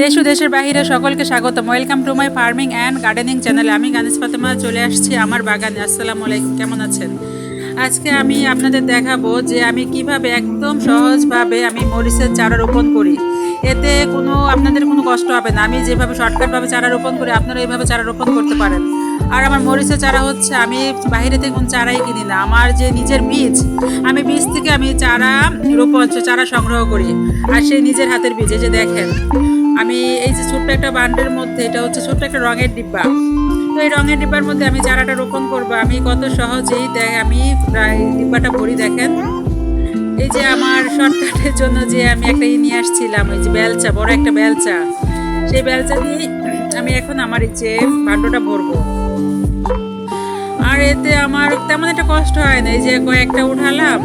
দেশ ও দেশের বাহিরে সকলকে স্বাগত welcome to my farming and gardening চ্যানেলে আমি গানিস ফাতেমা, চলে আসছি আমার বাগানে। আসসালামু আলাইকুম, কেমন আছেন? আজকে আমি আপনাদের দেখাবো যে আমি কীভাবে একদম সহজভাবে আমি মরিচের চারা রোপণ করি। এতে কোনো, আপনাদের কোনো কষ্ট হবে না। আমি যেভাবে শর্টকাটভাবে চারা রোপণ করি, আপনারা এইভাবে চারা রোপণ করতে পারেন। আর আমার মরিচের চারা হচ্ছে, আমি বাইরে থেকে কোনো চারাই কিনি না। আমার যে নিজের বীজ, আমি বীজ থেকে আমি চারা রোপণ, চারা সংগ্রহ করি। আর সেই নিজের হাতের বীজ, এই যে দেখেন, আমি এই যে ছোট্ট একটা বান্ডের মধ্যে, এটা হচ্ছে ছোট্ট একটা রঙের ডিব্বা। তো এই রঙের ডিব্বার মধ্যে আমি চারাটা রোপণ করব। আমি কত সহজেই দেখ আমি প্রায় ডিব্বাটা ভরি, দেখেন। এই যে আমার শর্টকাটের জন্য যে আমি একটা নিয়ে আসছিলাম, ওই যে বেলচা, বড় একটা বেলচা। সেই বেলচা দিয়ে আমি এখন আমার এই যে ভাণ্ডটা ভরবো। আর এতে আমার তেমন একটা কষ্ট হয় না, এই যে কয়েকটা উঠালাম,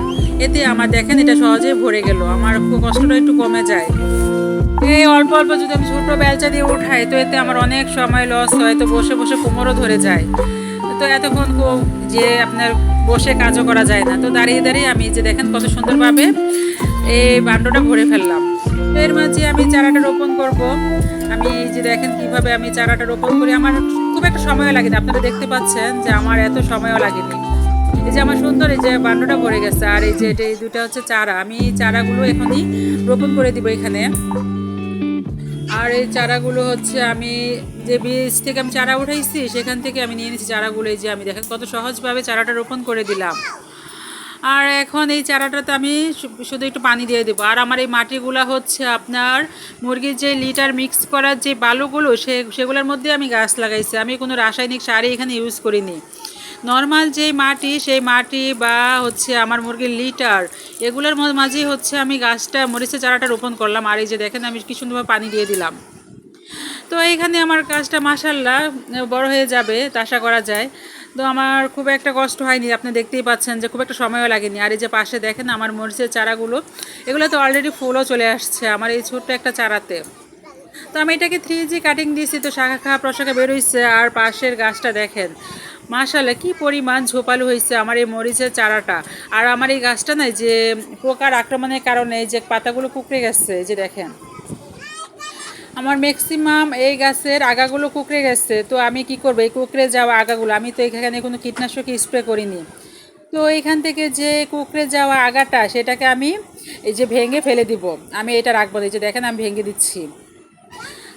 এতে আমার দেখেন এটা সহজেই ভরে গেল, আমার খুব কষ্টটা একটু কমে যায়। এই অল্প অল্প যদি আমি ছোটো বেলচা দিয়ে উঠাই, তো এতে আমার অনেক সময় লস হয়, তো বসে বসে কোমরও ধরে যায়। তো এতক্ষণ যে আপনার বসে কাজও করা যায় না। তো দাঁড়িয়ে দাঁড়িয়ে আমি যে দেখেন কত সুন্দরভাবে এই বান্ডটা ভরে ফেললাম। এর মাঝে আমি চারাটা রোপণ করব। আমি যে দেখেন কীভাবে আমি চারাটা রোপণ করি। আমার খুব একটা সময় লাগে না। আপনারা দেখতে পাচ্ছেন যে আমার এত সময়ও লাগেনি। এই যে আমার সুন্দর এই যে বান্ডটা ভরে গেছে। আর এই যে এটা এই দুটা হচ্ছে চারা। আমি চারাগুলো এখনই রোপণ করে দিব এখানে। আর এই চারাগুলো হচ্ছে আমি যে বীজ থেকে আমি চারা উঠাইছি, সেখান থেকে আমি নিয়ে নিয়েছি চারাগুলো। এই যে আমি দেখেন কত সহজভাবে চারাটা রোপণ করে দিলাম। আর এখন এই চারাটাতে আমি শুধু একটু পানি দিয়ে দেবো। আর আমার এই মাটিগুলো হচ্ছে আপনার মুরগির যে লিটার মিক্স করার যে বালুগুলো, সে, সেগুলোর মধ্যে আমি গাছ লাগাইছি। আমি কোনো রাসায়নিক সারই এখানে ইউজ করিনি। নর্মাল যে মাটি, সেই মাটি বা হচ্ছে আমার মুরগির লিটার এগুলোর মাঝেই হচ্ছে আমি গাছটা, মরিচের চারাটা রোপণ করলাম। আর এই যে দেখেন, আমি কি সুন্দরভাবে পানি দিয়ে দিলাম। তো এইখানে আমার কাজটা মাসাল্লাহ বড় হয়ে যাবে, তা আশা করা যায়। তো আমার খুব একটা কষ্ট হয়নি, আপনি দেখতেই পাচ্ছেন যে খুব একটা সময়ও লাগেনি। আর এই যে পাশে দেখেন, আমার মরিচের চারাগুলো এগুলো তো অলরেডি ফুলও চলে আসছে আমার এই ছোট্ট একটা চারাতে। তো আমি এটাকে থ্রি জি কাটিং দিয়েছি, তো শাখা খা প্রশাখা বেরোইছে আর পাশের গাছটা দেখেন। মাশাল্লাহ কি পরিমাণ ঝোপালো হয়েছে আমার এই মরিচের চারাটা। আর আমার এই গাছটা নাই যে পোকার আক্রমণের কারণে যে পাতাগুলো কুকড়ে গেছে যে দেখেন। আমার ম্যাক্সিমাম এই গাছের আগাগুলো কুকড়ে গেছে, তো আমি কি করব? এই কুকড়ে যাওয়া আগাগুলো, আমি তো এখানে কোনো কীটনাশক স্প্রে করিনি। তো এখান থেকে যে কুকড়ে যাওয়া আগাটা, সেটাকে আমি এই যে ভেঙে ফেলে দিব। আমি এটা রাখব। এই যে দেখেন আমি ভেঙে দিচ্ছি।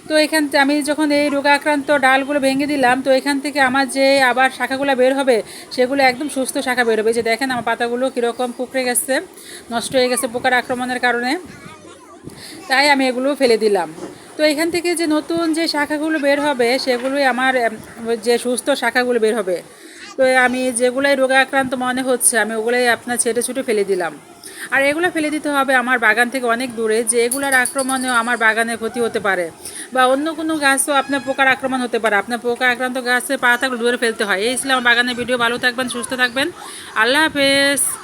তো এখান আমি যখন এই রোগাক্রান্ত ডালগুলো ভেঙে দিলাম, তো এখান থেকে আমার যে আবার শাখাগুলো বের হবে, সেগুলো একদম সুস্থ শাখা বের হবে। যে দেখেন আমার পাতাগুলো কীরকম কুকড়ে গেছে, নষ্ট হয়ে গেছে পোকার আক্রমণের কারণে। তাই আমি এগুলো ফেলে দিলাম। তো এখান থেকে যে নতুন যে শাখাগুলো বের হবে, সেগুলোই আমার যে সুস্থ শাখাগুলো বের হবে। তো আমি যেগুলোই রোগাক্রান্ত মনে হচ্ছে, আমি ওগুলোই আপনার ছেটে ছুটে ফেলে দিলাম। আর এগুলো ফেলে দিতে হবে আমার বাগান থেকে অনেক দূরে, যে এগুলার আক্রমণেও আমার বাগানে ক্ষতি হতে পারে। বা অন্য কোনো গাছও আপনার পোকার আক্রমণ হতে পারে। আপনার পোকা আক্রান্ত গাছের পাতাগুলো দূরে ফেলতে হয়। এই ছিল আমার বাগানের ভিডিও। ভালো থাকবেন, সুস্থ থাকবেন। আল্লাহ হাফেজ।